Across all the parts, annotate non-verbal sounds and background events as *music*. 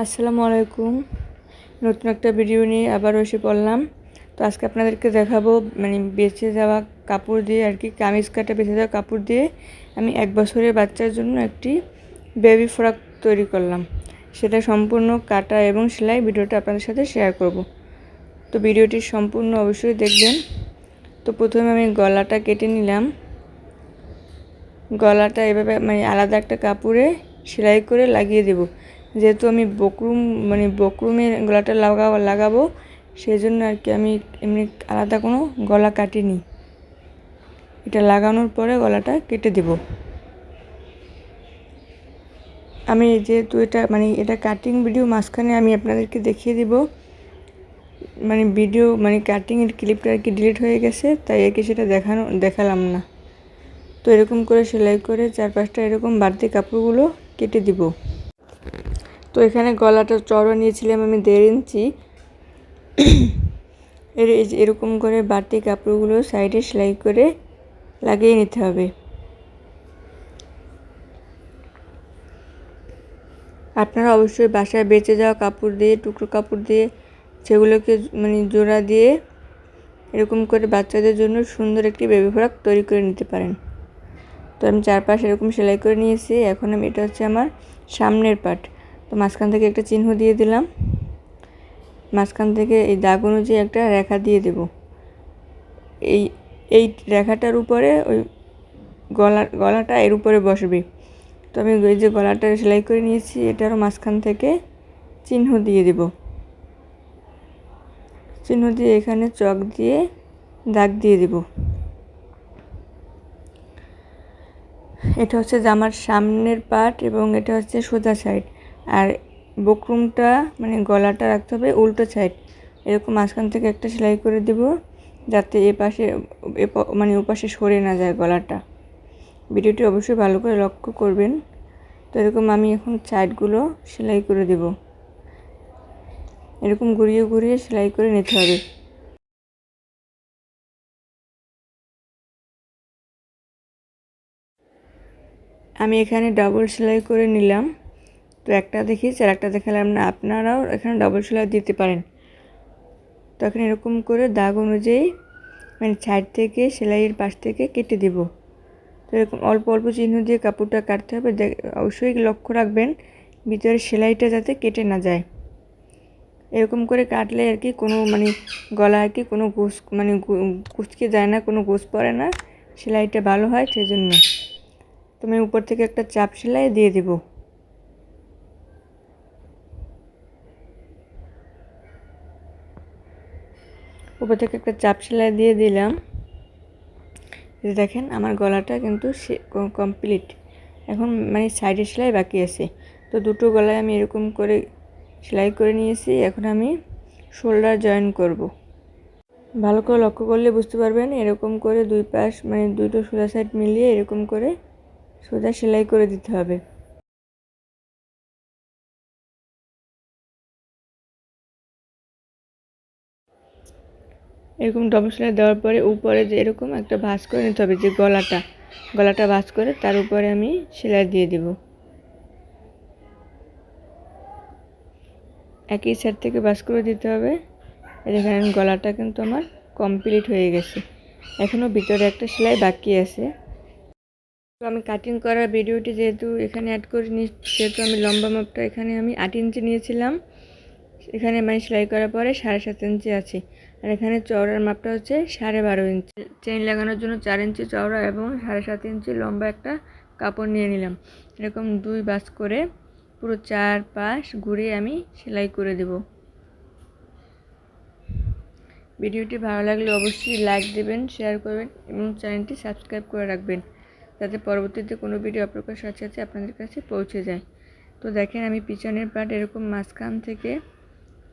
আসসালামু আলাইকুম। নতুন একটা ভিডিও নিয়ে আবারও এসে পড়লাম। তো আজকে আপনাদেরকে দেখাবো মানে বেঁচে যাওয়া কাপড় দিয়ে আর কি, কামিজ কাটা বেঁচে যাওয়া কাপড় দিয়ে আমি এক বছরের বাচ্চার জন্য একটি বেবি ফ্রক তৈরি করলাম। সেটা সম্পূর্ণ কাটা এবং সেলাই ভিডিওটা আপনাদের সাথে শেয়ার করব। তো ভিডিওটি সম্পূর্ণ অবশ্যই দেখবেন। তো প্রথমে আমি গলাটা কেটে নিলাম। গলাটা এভাবে মানে আলাদা একটা কাপড়ে সেলাই করে লাগিয়ে দেব। যেহেতু আমি বকরুম মানে বকরুমে গলাটা লাগাবো লাগাবো সেই জন্য আর কি আমি এমনি আলাদা কোনো গলা কাটিনি। এটা লাগানোর পরে গলাটা কেটে দেব। আমি যেহেতু এটা মানে এটা কাটিং ভিডিও মাঝখানে আমি আপনাদেরকে দেখিয়ে দিব। মানে ভিডিও মানে কাটিংয়ের ক্লিপটা আর কি ডিলিট হয়ে গেছে, তাই আর কি সেটা দেখানো, দেখালাম না। তো এরকম করে সেলাই করে চার পাঁচটা এরকম বাড়তি কাপড়গুলো কেটে দিব। তো এখানে গলাটা চড়ো নিয়েছিলাম আমি দেড় ইঞ্চি। এর এরকম করে বাড়তি কাপড়গুলো সাইডে সেলাই করে লাগিয়ে নিতে হবে। আপনারা অবশ্যই বাসায় বেঁচে যাওয়া কাপড় দিয়ে, টুকরো কাপড় দিয়ে, সেগুলোকে মানে জোড়া দিয়ে এরকম করে বাচ্চাদের জন্য সুন্দর একটি বেবি ফ্রক তৈরি করে নিতে পারেন। তো আমি চারপাশ এরকম সেলাই করে নিয়েছি। এখন আমি, এটা হচ্ছে আমার সামনের পাট। তো মাঝখান থেকে একটা চিহ্ন দিয়ে দিলাম। মাঝখান থেকে এই দাগ অনুযায়ী একটা রেখা দিয়ে দেব। এই এই রেখাটার উপরে ওই গলা, গলাটা এর উপরে বসবে। তো আমি ওই যে গলাটা সেলাই করে নিয়েছি, এটারও মাঝখান থেকে চিহ্ন দিয়ে দেব। চিহ্ন দিয়ে এখানে চক দিয়ে দাগ দিয়ে দেব। এটা হচ্ছে জামার সামনের পার্ট এবং এটা হচ্ছে সোজা সাইড। আর বকরুমটা মানে গলাটা রাখতে হবে উল্টো সাইড এরকম মাঝখান থেকে একটা সেলাই করে দেব, যাতে এ পাশে মানে ওপাশে সরে না যায় গলাটা। ভিডিওটি অবশ্যই ভালো করে লক্ষ্য করবেন। তো এরকম আমি এখন সাইডগুলো সেলাই করে দেব। এরকম ঘুরিয়ে ঘুরিয়ে সেলাই করে নিতে হবে। আমি এখানে ডাবল সেলাই করে নিলাম। তো একটা দেখিয়েছি, আর একটা দেখালাম না, আপনারাও এখানে ডবল সেলাই দিতে পারেন। তো এখন এরকম করে দাগ অনুযায়ী মানে সাইড থেকে সেলাইয়ের পাশ থেকে কেটে দেব। তো এরকম অল্প অল্প চিহ্ন দিয়ে কাপড়টা কাটতে হবে। অবশ্যই লক্ষ্য রাখবেন, ভিতরে সেলাইটা যাতে কেটে না যায়। এরকম করে কাটলে আর কি কোনো মানে গলা আর কি কোনো গোস মানে কুচকে যায় না, কোনো গোস পড়ে না, সেলাইটা ভালো হয় সেই জন্য তো আমি উপর থেকে একটা চাপ সেলাই দিয়ে দেব। উপর থেকে একটা চাপ সেলাই দিয়ে দিলাম। দেখেন, আমার গলাটা কিন্তু কমপ্লিট এখন মানে সাইডে সেলাই বাকি আছে। তো দুটো গলায় আমি এরকম করে সেলাই করে নিয়েছি। এখন আমি শোল্ডার জয়েন করব। ভালো করে লক্ষ্য করলে বুঝতে পারবেন, এরকম করে দুই পাশ মানে দুটো সোজা সাইড মিলিয়ে এরকম করে সোজা সেলাই করে দিতে হবে। এরকম ডবল সেলাই দেওয়ার পরে উপরে যে এরকম একটা ভাঁজ করে নিতে হবে, যে গলাটা গলাটা ভাঁজ করে তার উপরে আমি সেলাই দিয়ে দিব। একই সাইড থেকে বাস করে দিতে হবে। দেখেন গলাটা কিন্তু আমার কমপ্লিট হয়ে গেছে। এখনও ভিতরে একটা সেলাই বাকি আছে। তো আমি কাটিং করার ভিডিওটি যেহেতু এখানে অ্যাড করে নি সেহেতু আমি লম্বা মাপটা এখানে আমি আট ইঞ্চি নিয়েছিলাম। এখানে মানে সেলাই করার পরে সাড়ে সাত ইঞ্চি আছে। আর এখানে চওড়ার মাপটা হচ্ছে সাড়ে বারো ইঞ্চি। চেইন লাগানোর জন্য চার ইঞ্চি চওড়া এবং সাড়ে সাত ইঞ্চি লম্বা একটা কাপড় নিয়ে নিলাম। এরকম দুই বাস করে পুরো চার পাশ ঘুরিয়ে আমি সেলাই করে দেব। ভিডিওটি ভালো লাগলে অবশ্যই লাইক দেবেন, শেয়ার করবেন এবং চ্যানেলটি সাবস্ক্রাইব করে রাখবেন যাতে পরবর্তীতে কোনো ভিডিও আপলোড করার সাথে সাথে আপনাদের কাছে পৌঁছে যায়। তো দেখেন আমি পিছনের পার্ট এরকম মাঝখান থেকে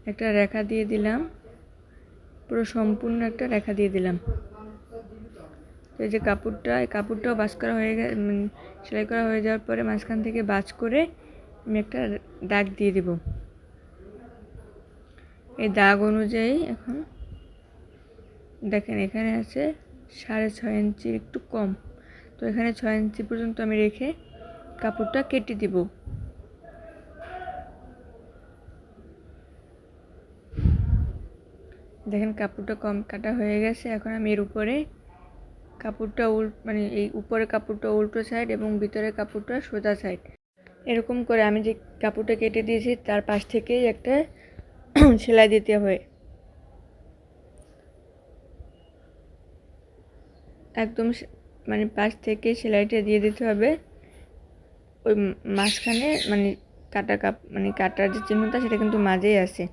একটা রেখা দিয়ে দিলাম। পুরো সম্পূর্ণ একটা রেখা দিয়ে দিলাম। তো এই যে কাপড়টা, এই কাপড়টাও বাস করা হয়ে গে সেলাই করা হয়ে যাওয়ার পরে মাঝখান থেকে বাজ করে আমি একটা দাগ দিয়ে দেব। এই দাগ অনুযায়ী এখন দেখেন এখানে আছে সাড়ে ছয় ইঞ্চির একটু কম। তো এখানে ছয় ইঞ্চি পর্যন্ত আমি রেখে কাপড়টা কেটে দিব। দেখেন কাপড়টা কম কাটা হয়ে গেছে, এখন আমি এর উপরে কাপড়টা উল মানে এই উপরে কাপড়টা উল্টো সাইড এবং ভিতরে কাপড়টা সোজা সাইড এরকম করে আমি যে কাপড়টা কেটে দিয়েছি, তার পাশ থেকেই একটা *clears throat* সেলাই দিতে হয়। একদম মানে পাশ থেকে সেলাইটা দিয়ে দিতে হবে। ওই মাঝখানে মানে কাটা কাপ মানে কাটার যে চিহ্নটা, সেটা কিন্তু মাঝেই আছে।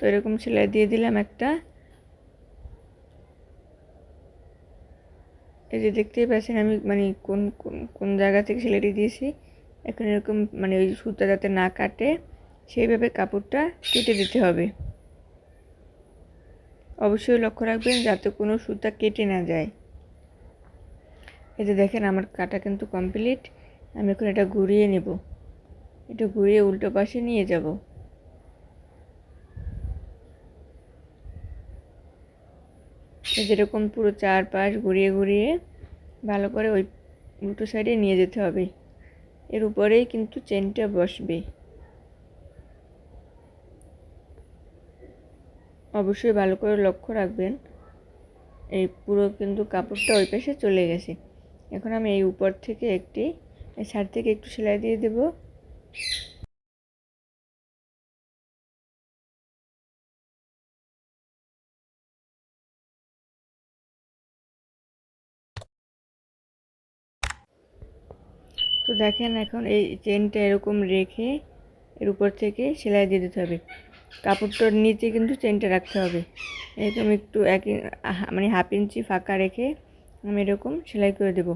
তো এরকম সেলাই দিয়ে দিলাম একটা। এই যে দেখতেই পাচ্ছেন আমি মানে কোন কোন জায়গা থেকে সেলাইটি দিয়েছি। এখন এরকম মানে ওই সুতা যাতে না কাটে, সেইভাবে কাপড়টা কেটে দিতে হবে। অবশ্যই লক্ষ্য রাখবেন যাতে কোনো সুতা কেটে না যায়। এই যে দেখেন আমার কাটা কিন্তু কমপ্লিট। আমি এখন এটা ঘুরিয়ে নেব। এটা ঘুরিয়ে উল্টো পাশে নিয়ে যাব। যেরকম পুরো চারপাশ ঘুরিয়ে ঘুরিয়ে ভালো করে ওই উল্টো সাইডে নিয়ে যেতে হবে। এর উপরেই কিন্তু চেনটা বসবে। অবশ্যই ভালো করে লক্ষ্য রাখবেন। এই পুরো কিন্তু কাপড়টা ওই পাশে চলে গেছে। এখন আমি এই উপর থেকে একটি সাইড থেকে একটু সেলাই দিয়ে দেব। তো দেখেন এখন এই চেনটা এরকম রেখে এর উপর থেকে সেলাই দিয়ে দিতে হবে। কাপড়টার নিচে কিন্তু চেনটা রাখতে হবে। এরকম একটু এক মানে হাফ ইঞ্চি ফাঁকা রেখে আমি এরকম সেলাই করে দেব।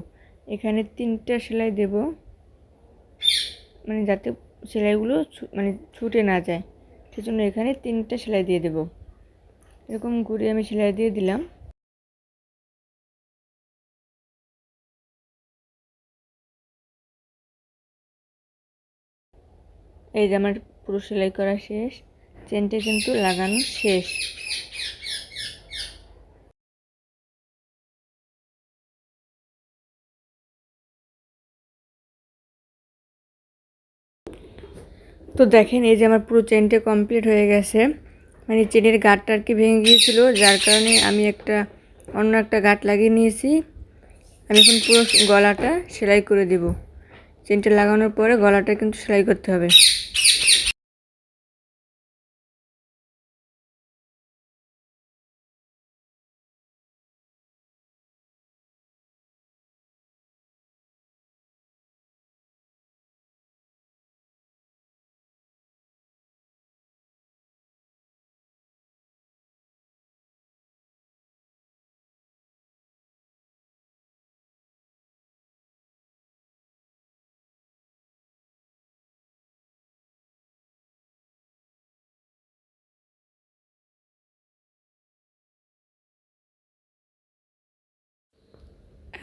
এখানে তিনটা সেলাই দেব। মানে যাতে সেলাইগুলো মানে ছুটে না যায়। সেজন্য এখানে তিনটা সেলাই দিয়ে দেব। এরকম ঘুরে আমি সেলাই দিয়ে দিলাম। এই যে আমার পুরো সেলাই করা শেষ, চেনটা কিন্তু লাগানো শেষ। তো দেখেন, এই যে আমার পুরো চেনটা কমপ্লিট হয়ে গেছে। মানে চেনের গাঁটটা আর কি ভেঙে গিয়েছিল, যার কারণে আমি একটা অন্য একটা গাঁট লাগিয়ে নিয়েছি। আমি এখন পুরো গলাটা সেলাই করে দেব। চেনটা লাগানোর পরে গলাটা কিন্তু সেলাই করতে হবে।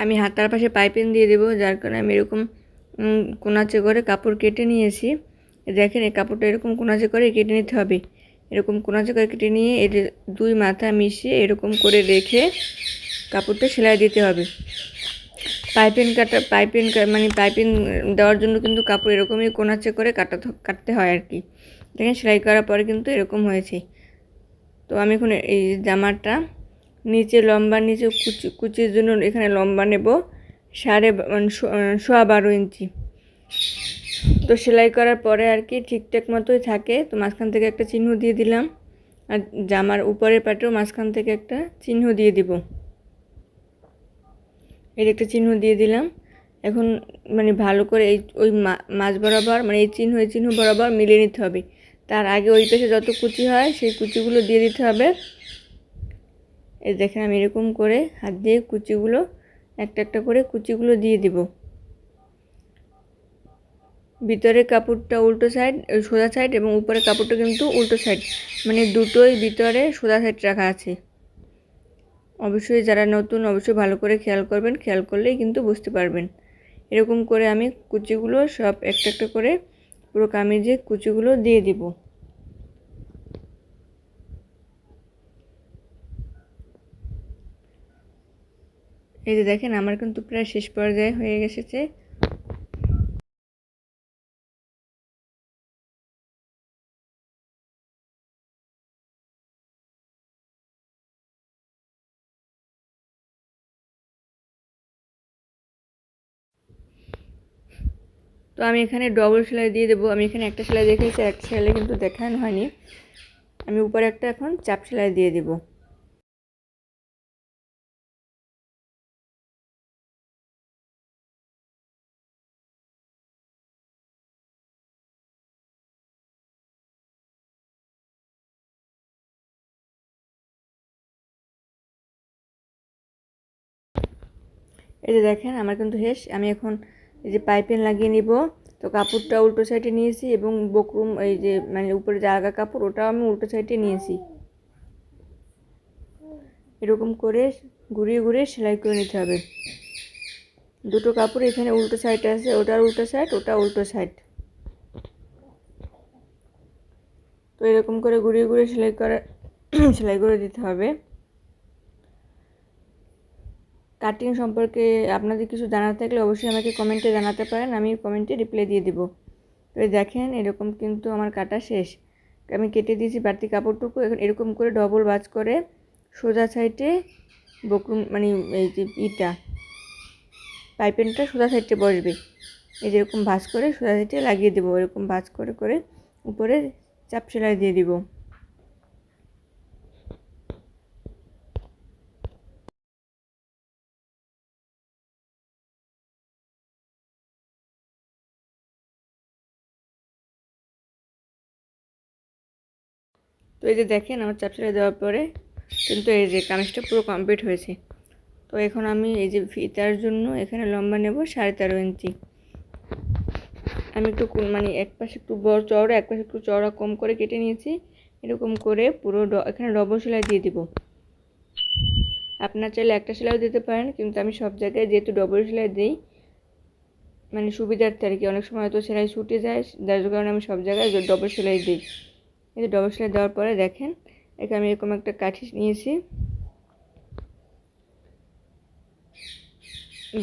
আমি হাতার পাশে পাইপিং দিয়ে দেবো, যার কারণে আমি এরকম কোনাচে করে কাপড় কেটে নিয়েছি। দেখেন, এই কাপড়টা এরকম কোনাচে করে কেটে নিতে হবে। এরকম কোনাচে করে কেটে নিয়ে এর দুই মাথা মিশিয়ে এরকম করে রেখে কাপড়টা সেলাই দিতে হবে। পাইপিং কাটা, পাইপিং মানে পাইপিং দেওয়ার জন্য কিন্তু কাপড় এরকমই কোনাচে করে কাটা কাটতে হয় আর কি। দেখেন, সেলাই করার পরে কিন্তু এরকম হয়েছে। তো আমি এখন এই জামাটা নিচে লম্বা, নিচে কুচি, কুচির জন্য এখানে লম্বা নেব। সাড়ে মানে সোয়া বারো ইঞ্চি। তো সেলাই করার পরে আর কি ঠিকঠাক মতোই থাকে। তো মাঝখান থেকে একটা চিহ্ন দিয়ে দিলাম। আর জামার উপরের পাটেও মাঝখান থেকে একটা চিহ্ন দিয়ে দিব। এর একটা চিহ্ন দিয়ে দিলাম। এখন মানে ভালো করে এই, ওই মাছ বরাবর মানে এই চিহ্ন এই চিহ্ন বরাবর মিলিয়ে নিতে হবে। তার আগে ওই পেশে যত কুচি হয়, সেই কুচিগুলো দিয়ে দিতে হবে। এই দেখেন আমি এরকম করে হাত দিয়ে কুচিগুলো, একটা একটা করে কুচিগুলো দিয়ে দিব। ভিতরে কাপড়টা উল্টো সাইড সোজা সাইড এবং উপরে কাপড়টা কিন্তু উল্টো সাইড মানে দুটোই ভিতরে সোজা সাইড রাখা আছে। অবশ্যই যারা নতুন, অবশ্যই ভালো করে খেয়াল করবেন, খেয়াল করলেই কিন্তু বুঝতে পারবেন। এরকম করে আমি কুচিগুলো সব একটা একটা করে পুরো কামিজে কুচিগুলো দিয়ে দিব। এই যে দেখেন, আমার কিন্তু প্রায় শেষ পর্যায়ে হয়ে গেছে তো আমি এখানে ডবল সেলাই দিয়ে দেবো। আমি এখানে একটা সেলাই দেখেছি একটা সেলাই কিন্তু দেখানো হয়নি। আমি উপরে একটা এখন চাপ সেলাই দিয়ে দেবো। এই যে দেখেন, আমার কিন্তু হেস আমি এখন এই যে পাইপেন লাগিয়ে নিব। তো কাপড়টা উল্টো সাইডে নিয়েছি এবং বকরুম এই যে মানে উপরে যে আগা কাপড়, ওটাও আমি উল্টো সাইডে নিয়েছি। এরকম করে ঘুরিয়ে ঘুরিয়ে সেলাই করে নিতে হবে। দুটো কাপড় এখানে উল্টো সাইড আছে, ওটার উল্টো সাইড, ওটা উল্টো সাইড। তো এরকম করে ঘুরিয়ে ঘুরিয়ে সেলাই করে *clears throat* সেলাই করে দিতে হবে। কাটিং সম্পর্কে আপনাদের কিছু জানার থাকলে অবশ্যই আমাকে কমেন্টে জানাতে পারেন, আমি কমেন্টে রিপ্লাই দিয়ে দেবো। তো দেখেন, এরকম কিন্তু আমার কাটা শেষ। আমি কেটে দিয়েছি বাড়তি কাপড়টুকু, এখন এরকম করে ডবল বাজ করে সোজা সাইডে বকরুম মানে এই যে ইটা, পাইপেনটা সোজা সাইডে বসবে। এই যেরকম ভাঁজ করে সোজা সাইডে লাগিয়ে দেবো, এরকম ভাঁজ করে করে উপরে চাপ সেলাই দিয়ে দিব। তো এই যে দেখেন আমার সেলাই দেওয়ার পরে কিন্তু এই যে কামিজটা পুরো কমপ্লিট হয়েছে। তো এখন আমি এই যে ফিতার জন্য এখানে লম্বা নেব সাড়ে তেরো ইঞ্চি। আমি একটু মানে এক পাশে একটু বড় চওড়া, এক পাশে একটু চওড়া কম করে কেটে নিয়েছি। এরকম করে পুরো এখানে ডবল সেলাই দিয়ে দিব। আপনার চাইলে একটা সেলাইও দিতে পারেন, কিন্তু আমি সব জায়গায় যেহেতু ডবল সেলাই দিই মানে সুবিধার্থে আর কি। অনেক সময় হয়তো সেলাই ছুটে যায়, যার কারণে আমি সব জায়গায় ডবল সেলাই দিই। এই ডবল সেলাই দেওয়ার পরে দেখেন, এখানে আমি এরকম একটা কাঠি নিয়েছি।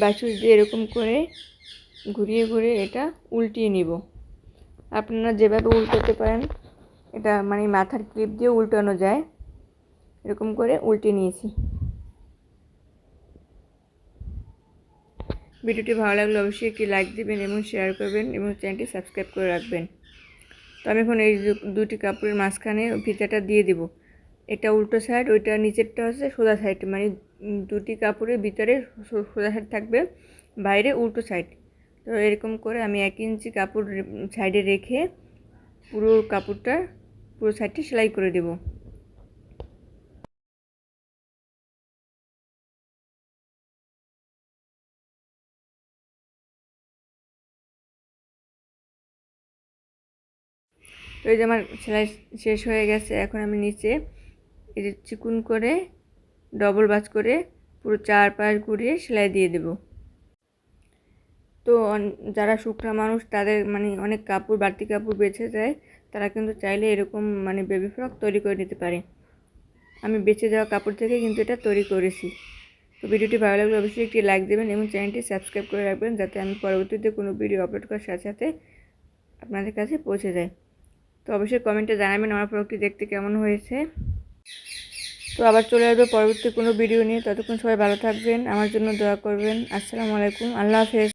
বাছুর দিয়ে এরকম করে ঘুরিয়ে ঘুরিয়ে এটা উল্টিয়ে নিব। আপনারা যেভাবে উল্টাতে পারেন, এটা মানে মাথার ক্লিপ দিয়ে উল্টানো যায়। এরকম করে উল্টে নিয়েছি। ভিডিওটি ভালো লাগলে অবশ্যই একটি লাইক দিবেন এবং শেয়ার করবেন এবং চ্যানেলটি সাবস্ক্রাইব করে রাখবেন। তো আমি এখন এই দুটি কাপড়ের মাঝখানে ফিতাটা দিয়ে দেব। এটা উল্টো সাইড ওইটা নিচেরটা হচ্ছে সোজা সাইড মানে দুটি কাপড়ের ভিতরে সোজা সাইড থাকবে, বাইরে উল্টো সাইড তো এরকম করে আমি এক ইঞ্চি কাপড় সাইডে রেখে পুরো কাপড়টা, পুরো সাইডটি সেলাই করে দেবো। তো এই যে আমার সেলাই শেষ হয়ে গেছে, এখন আমি নিচে এই যে চিকুন করে ডবল বাজ করে পুরো চার পাশ ঘুরিয়ে সেলাই দিয়ে দেব। তো যারা শুকনা মানুষ তাদের মানে অনেক কাপড়, বাড়তি কাপড় বেছে যায়, তারা কিন্তু চাইলে এরকম মানে বেবি ফ্রক তৈরি করে নিতে পারে। আমি বেছে যাওয়া কাপড় থেকে কিন্তু এটা তৈরি করেছি। তো ভিডিওটি ভালো লাগলে অবশ্যই একটি লাইক দেবেন এবং চ্যানেলটি সাবস্ক্রাইব করে রাখবেন, যাতে আমি পরবর্তীতে কোনো ভিডিও আপলোড করার সাথে সাথে আপনাদের কাছে পৌঁছে যায়। তো অবশ্যই কমেন্টে জানাবেন আমার প্রোডাক্টটি দেখতে কেমন হয়েছে। তো আবার চলে আসবে পরবর্তী কোনো ভিডিও নিয়ে। ততক্ষণ সবাই ভালো থাকবেন, আমার জন্য দোয়া করবেন। আসসালামু আলাইকুম, আল্লাহ হাফেজ।